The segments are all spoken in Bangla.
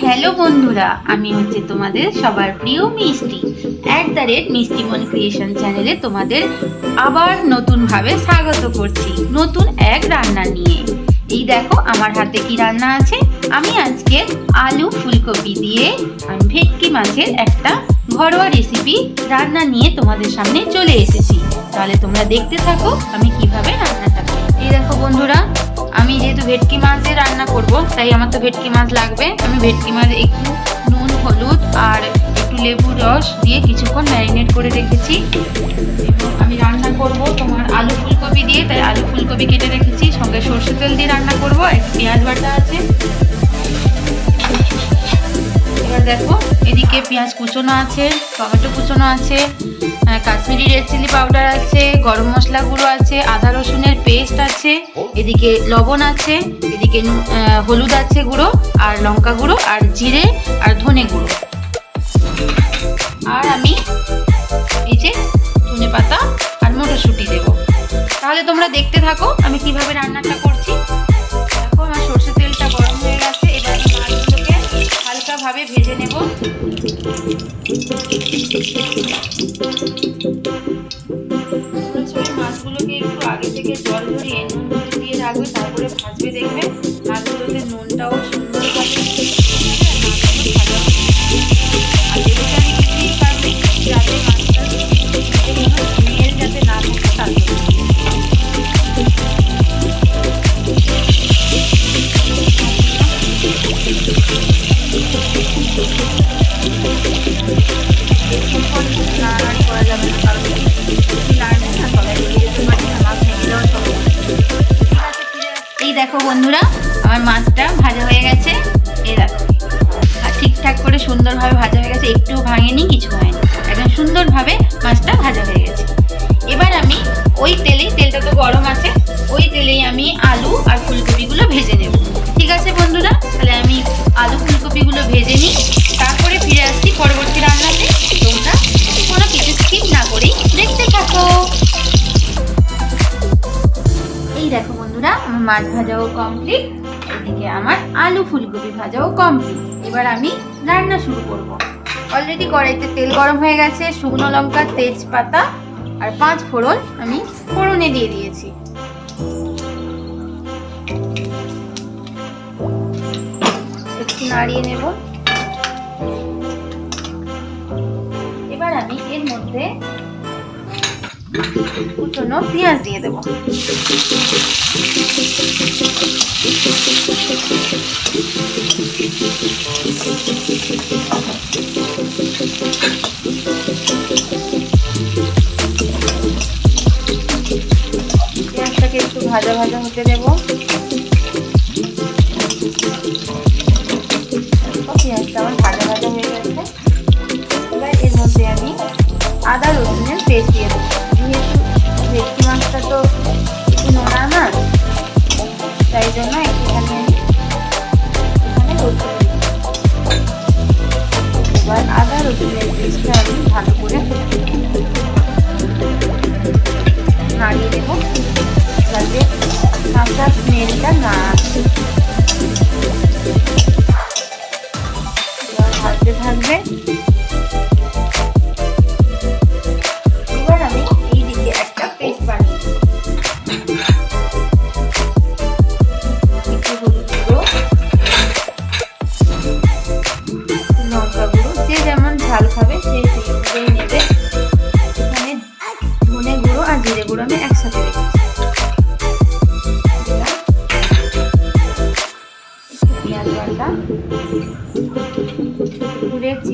হ্যালো বন্ধুরা, আমি হচ্ছে তোমাদের সবার প্রিয় মিষ্টি। At the rate Mishtimon creation চ্যানেলে তোমাদের আবার নতুনভাবে স্বাগত করছি, নতুন এক রান্না নিয়ে। এই দেখো, আমার হাতে কি রান্না আছে? আমি আজকে আলু ফুলকপি দিয়ে আমি ভেটকি মাছের একটা ঘরোয়া রেসিপি রান্না নিয়ে তোমাদের সামনে চলে এসেছি। তাহলে তোমরা দেখতে থাকো আমি কীভাবে রান্না দেখো বন্ধুরা, আমি যেহেতু ভেটকি মাছ দিয়ে রান্না করব, তাই আমার তো ভেটকি মাছ লাগবে। আমি ভেটকি মাছ একটু নুন, হলুদ আর একটু লেবু রস দিয়ে কিছুক্ষণ ম্যারিনেট করে রেখেছি। এবং আমি রান্না করব তোমার আলু ফুলকপি দিয়ে, তাই আলু ফুলকপি কেটে রেখেছি। সঙ্গে সর্ষে তেল দিয়ে রান্না করব, একটু পেঁয়াজ বাটা আছে। দেখো, এদিকে পেঁয়াজ কুচোনো আছে, টমেটো কুচোনো আছে কাশ্মীরি রেড চিলি পাউডার আছে, গরম মশলা গুঁড়ো আছে, আদা রসুনের পেস্ট আছে, এদিকে লবণ আছে, এদিকে হলুদ আছে গুঁড়ো, আর লঙ্কা গুঁড়ো, আর জিরে, আর ধনে গুঁড়ো। আর আমি এই যে ধনে পাতা আর মটরশুঁটি দেবো। তাহলে তোমরা দেখতে থাকো আমি কীভাবে রান্নাটা করছি। হালকাভাবে ভেজে নেব। মাছগুলোকে একটু আগে থেকে জল বন্ধুরা, আমার মাছটা ভাজা হয়ে গেছে। এই দেখো ঠিকঠাক করে সুন্দরভাবে ভাজা হয়ে গেছে। একটু ভাঙেনি, কিছু হয়নি। একদম সুন্দরভাবে মাছটা ভাজা হয়ে গেছে। এবার আমি ওই তেলেই, তেলটা তো গরম আছে, ওই তেলেই আমি আলু আর ফুলকপিগুলো ভেজে নেব। ঠিক আছে বন্ধুরা, তাহলে আমি আলু, ফুলকপিগুলো ভেজে নিই। বন্ধুরা আমার মাছ ভাজাও কমপ্লিট এদিকে আমার আলু ফুলকপি ভাজাও কমপ্লিট এবার আমি রান্না শুরু করব। অলরেডি কড়াইতে তেল গরম হয়ে গেছে, শুকনো লঙ্কা, তেজপাতা আর পাঁচ ফোড়ন আমি ফোড়নে দিয়ে দিয়েছি। একটু নাড়িয়ে নেব। এবার আমি এর মধ্যে কুচনো পেঁয়াজ দিয়ে দেবো। পেঁয়াজটাকে একটু ভাজা ভাজা হতে দেবো। পেঁয়াজটা আমার ভাজা ভাজা হয়ে গেছে। এবার এর মধ্যে আমি আদা রসুনের রসুনের পেস্টটা আমি ভালো করে নাড়িয়ে দেবো না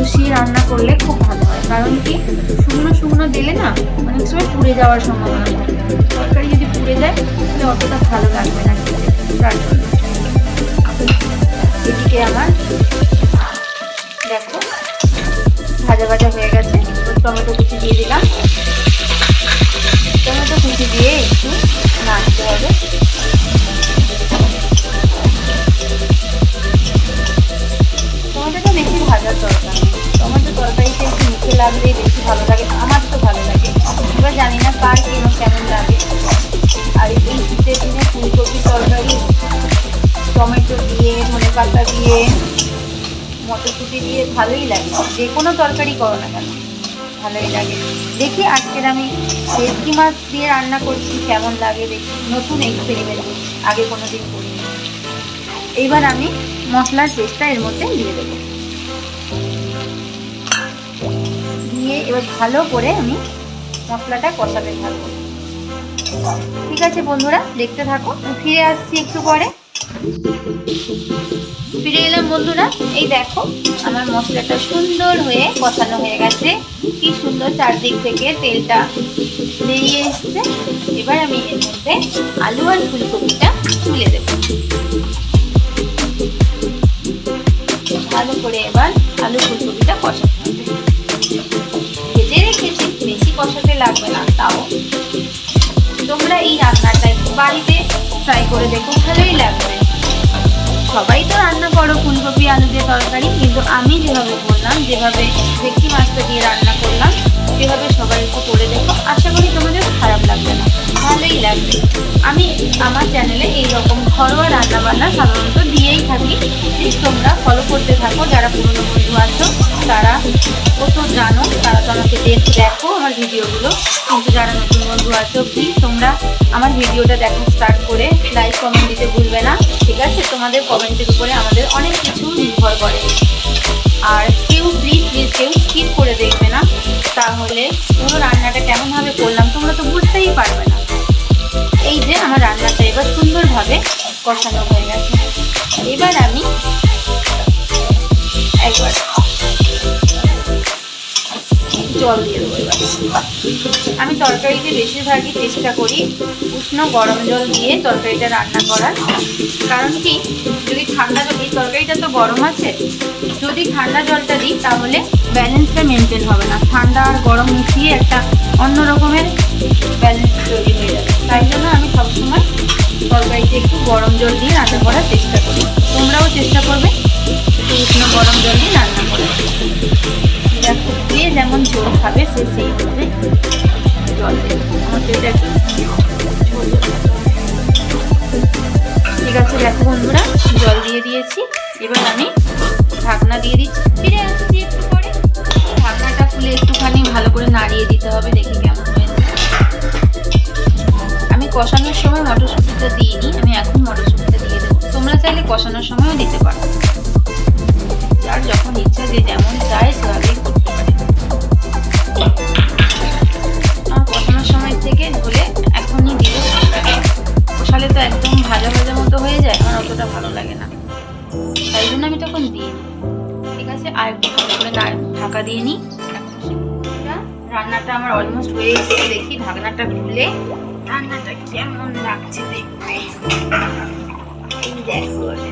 কষিয়ে রান্না করলে খুব ভালো হয়। কারণ কি, শুকনো শুকনো দিলে না অনেক সময় পুড়ে যাওয়ার সম্ভাবনা থাকে। তরকারি যদি পুড়ে যায়, তাহলে অতটা ভালো লাগবে না এদিকে আমার দেখো, ভাজা ভাজা হয়ে গেছে। টমেটো কুচি দিয়ে দিলাম। ধনে পাতা দিয়ে, মটরশুঁটি দিয়ে, ভালোই লাগে। যে কোনো তরকারি করো না কেন, ভালোই লাগে। দেখি আজকের আমি ভেটকি মাছ দিয়ে রান্না করছি, কেমন লাগে দেখি। নতুন এক্সপেরিমেন্ট আগে কোনো দিন করিনি। এইবার আমি মশলার পেস্টটা এর মধ্যে দিয়ে দেবো। দিয়ে এবার ভালো করে আমি মশলাটা কষাতে থাকব। ঠিক আছে বন্ধুরা, দেখতে থাকো। ফিরে আসছি একটু পরে। ফিরে এলাম বন্ধুরা, এই দেখো, আমার মশলাটা সুন্দর হয়ে কষানো হয়ে গেছে। কি সুন্দর চারদিক থেকে তেলটা বেরিয়ে এসছে। এবার আমি এর মধ্যে আলু আর ফুলকপিটা তুলে দেব। ভালো করে এবার আলু ফুলকপিটা কষাতে হবে। ভেজে রেখেছি, বেশি কষাতে লাগবে না, তাও। তোমরা এই রান্নাটা বাড়িতে ট্রাই করে দেখো, ভালোই লাগবে। সবাই তো রান্না করো, ফুলকপি, আলু দিয়ে তরকারি, কিন্তু আমি যেভাবে করলাম, যেভাবে ভেটকি মাছটা দিয়ে রান্না করলাম, সেভাবে সবাই একটু করে দেখো। আশা করি তোমাদের খারাপ লাগবে না। ভালোই লাগবে। আমি আমার চ্যানেলে এই রকম ঘরোয়া রান্না বান্না সাধারণত দিয়েই থাকি। প্লিজ তোমরা ফলো করতে থাকো। যারা পুরনো বন্ধু আছো, তারা কত জানো, তারা তো আমাকে দেখ, দেখো আমার ভিডিওগুলো। কিন্তু যারা নতুন বন্ধু আছো প্লিজ তোমরা আমার ভিডিওটা দেখো স্টার্ট করে। লাইক কমেন্ট দিতে ভুলবে না। আছে, তোমাদের কমেন্টের উপরে আমাদের অনেক কিছু নির্ভর করে। আর কেউ প্লিজ প্লিজ কেউ স্কিপ করে দেখবে না। তাহলে পুরো রান্নাটা কেমনভাবে করলাম, তোমরা তো বুঝতেই পারবে না। এই যে আমার রান্নাটা এবার সুন্দরভাবে কষানো হয়ে গেছে। এবার আমি একবার জল দিয়ে দেবো আমি তরকারিতে বেশিরভাগই চেষ্টা করি উষ্ণ গরম জল দিয়ে তরকারিটা রান্না করার। কারণ কি, যদি ঠান্ডা জল এই তরকারিটা তো গরম আছে। যদি ঠান্ডা জলটা দিই, তাহলে ব্যালেন্সটা মেনটেন হবে না। ঠান্ডা আর গরম মিশিয়ে একটা অন্য রকমের ব্যালেন্স তৈরি হয়ে যাবে। তাই জন্য আমি সবসময় তরকারিতে একটু গরম জল দিয়ে রান্না করার চেষ্টা এবার আমি ঢাকনা দিয়ে দিচ্ছি। ফিরে আসছি একটু পরে। ঢাকনাটা খুলে একটুখানি ভালো করে নাড়িয়ে দিতে হবে, দেখি কেমন হয়েছে। আমি কষানোর সময় মটরশুঁটিটা দিইনি আমি এখন মটরশুঁটিটা দিয়ে দেবো। তোমরা চাইলে কষানোর সময়ও দিতে পারো। যার যখন ইচ্ছা, যে যেমন চায়, সেভাবেই আর করে ঢাকা দিয়ে নিই। রান্নাটা আমার অলমোস্ট হয়ে এসেছে, দেখি ঢাকনাটা খুলে রান্নাটা কেমন লাগছে দেখতে।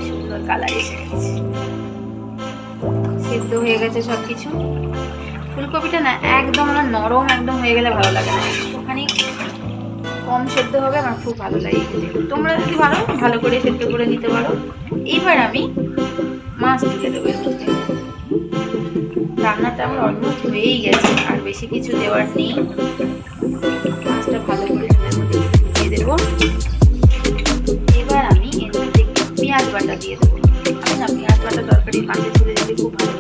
সুন্দর কালার এসে গেছে। সেদ্ধ হয়ে গেছে সব কিছু ফুলকপিটা না, একদম আমার নরম একদম হয়ে গেলে ভালো লাগে না। একটুখানি কম সেদ্ধ হবে, আমার খুব ভালো লাগে তোমরা যদি পারো ভালো করে সেদ্ধ করে নিতে পারো। এইবার আমি মাছ তুলে দেবো। রান্নাটা আমার অলমোস্ট হয়েই গেছে, আর বেশি কিছু দেওয়ার নেই। মাছটা ভালো করে ঝোলের মধ্যে দিয়ে দেবো। এবার আমি এর মধ্যে পেঁয়াজ বাটা দিয়ে দেবো। আমি না, পেঁয়াজ বাটা তরকারির মাঝে ঝুলে দিতে খুব ভালো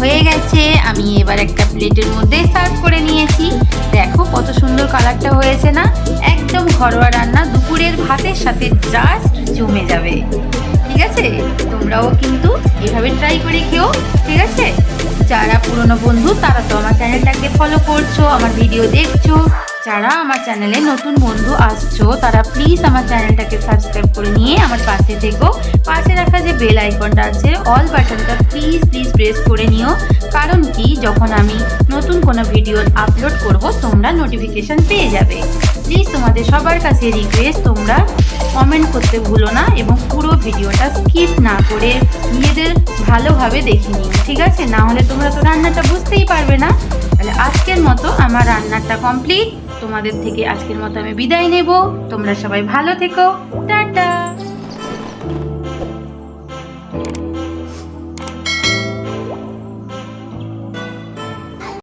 হয়ে গেছে। আমি এবার একটা প্লেটের মধ্যে সার্ভ করে নিয়েছি। দেখো কত সুন্দর কালারটা হয়েছে না? একদম ঘরোয়া রান্না, দুপুরের ভাতের সাথে জাস্ট জমে যাবে। ঠিক আছে? তোমরাও কিন্তু এভাবে ট্রাই করে খেও, ঠিক আছে? যারা পুরনো বন্ধু, তারা তো আমার চ্যানেলটাকে ফলো করছ, আমার ভিডিও দেখছ। যারা আমার চ্যানেলে নতুন বন্ধু আসছো, তারা প্লিজ আমার চ্যানেলটাকে সাবস্ক্রাইব করে নিয়ে আমার পাশে থেকো। পাশে রাখা যে বেল আইকনটা আছে অল বাটনটা প্লিজ প্লিজ প্রেস করে নিও। কারণ কি, যখন আমি নতুন কোনো ভিডিও আপলোড করব, তোমরা নোটিফিকেশন পেয়ে যাবে। প্লিজ তোমাদের সবার কাছে রিকোয়েস্ট তোমরা কমেন্ট করতে ভুলো না এবং পুরো ভিডিওটা স্কিপ না করে নিজেদের ভালোভাবে দেখে নিও, ঠিক আছে? না হলে তোমরা তো রান্নাটা বুঝতেই পারবে না। তাহলে আজকের মতো আমার রান্নাটা কমপ্লিট তোমাদের থেকে আজকের মতো আমি বিদায় নেব। তোমরা সবাই ভালো থেকো। টাটা।